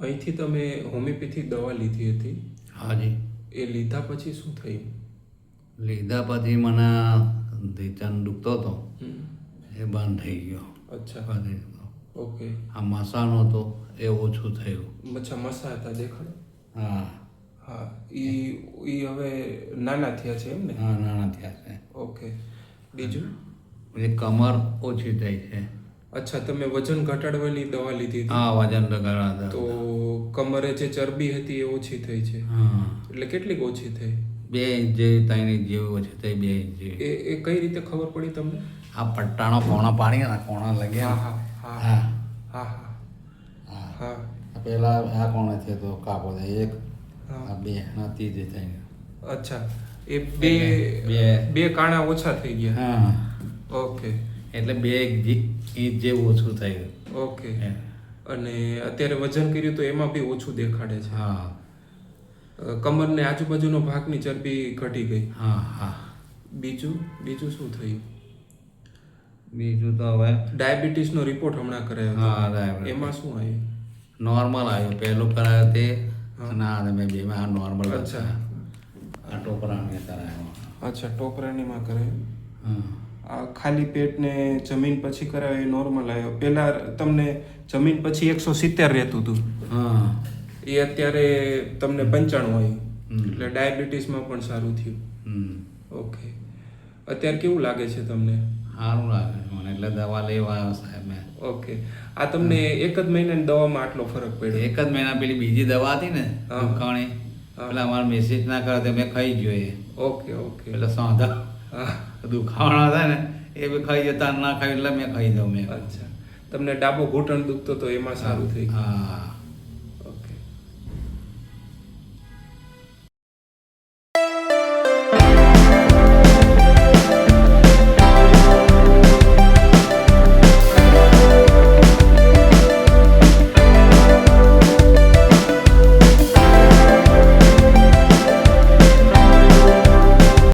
અહીંથી તમે હોમિયોપેથી દવા લીધી હતી? હાજી એ લીધા પછી શું થયું? લીધા પછી મને ધીચન દુખતો હતો. હમ. એ બંધ થઈ ગયો. અચ્છા. પછી ઓકે. આ મસાનો હતો એ ઓછું થયું. મચ્છા મસા હતા દેખાડો. હા. હા ઈ ઈ હવે નાના થયા છે એમ ને? હા નાના થયા છે. ઓકે. બીજું? પછી કમર ઓછી થઈ છે. અચ્છા તમે વજન ઘટાડવાની દવા લીધી હતી? હા વજન ઘટાડવા તો કમરે જે ચરબી હતી એ ઓછી થઈ છે? હા. એટલે કેટલીક ઓછી થઈ? બે ઇંચ જેવી ત્રણ ઇંચ જેવી ઓછી થઈ બે ઇંચ એ એ કઈ રીતે ખબર પડી તમને? આ પટ્ટાનો કોણા પાડી ને કોણા લગ્યા. હા હા હા. હા. હા હા. હા. આ પેલા આ કોણા છે તો કાપો થાય એક આ બે ના ત્રીજી થઈ અચ્છા. એ બે- બે કાણા ઓછા થઈ ગયા. હા. ઓકે. એટલે બે એક ઇંચ જેવું ઓછું થયું. ઓકે. અને અત્યારે વજન કર્યું તો એમાં બી ઓછું દેખાડે છે. હા. કમરને આજુબાજુનો ભાગની ચરબી ઘટી ગઈ. હા હા. બીજું? બીજું શું થયું? બીજું તો હવે ડાયાબિટીસનો રિપોર્ટ હમણાં કરાયો હા. એમાં શું આવ્યું? નોર્મલ આવ્યું. પહેલું કરાયો તે. આ તમે બેમાં નોર્મલ અચ્છા. આ ટોપરાને કરાયો. અચ્છા ટોપરાનીમાં કરાયું. હા. ખાલી પેટને જમીન પછી કરાવે એ નોર્મલ આવ્યો પહેલાં તમને જમીન પછી એકસો સિત્તેર રહેતું હતું. હા. એ અત્યારે તમને પંચાણું આવ્યું. એટલે ડાયાબિટીસમાં પણ સારું થયું. ઓકે અત્યારે કેવું લાગે છે તમને? સારું લાગે છે મને એટલે દવા લેવા આવ્યો સાહેબ મેં. ઓકે આ તમને એક જ મહિનાની દવામાં આટલો ફરક પડ્યો? એક જ મહિના પેલી બીજી દવા હતી ને કણી. પેલા અમારે મેસેજ ના કરે તો મેં ખાઈ ગયો એ. ઓકે ઓકે એટલે સાંધા. હા ખાવાના હતા ને એ બી ખાઈ જતા ના ખાઈ એટલે મેં ખાઈ દઉં મેં અચ્છા. તમને ડાબો ઘૂંટણ દુખતો તો એમાં સારું થઈ ગયું. હા.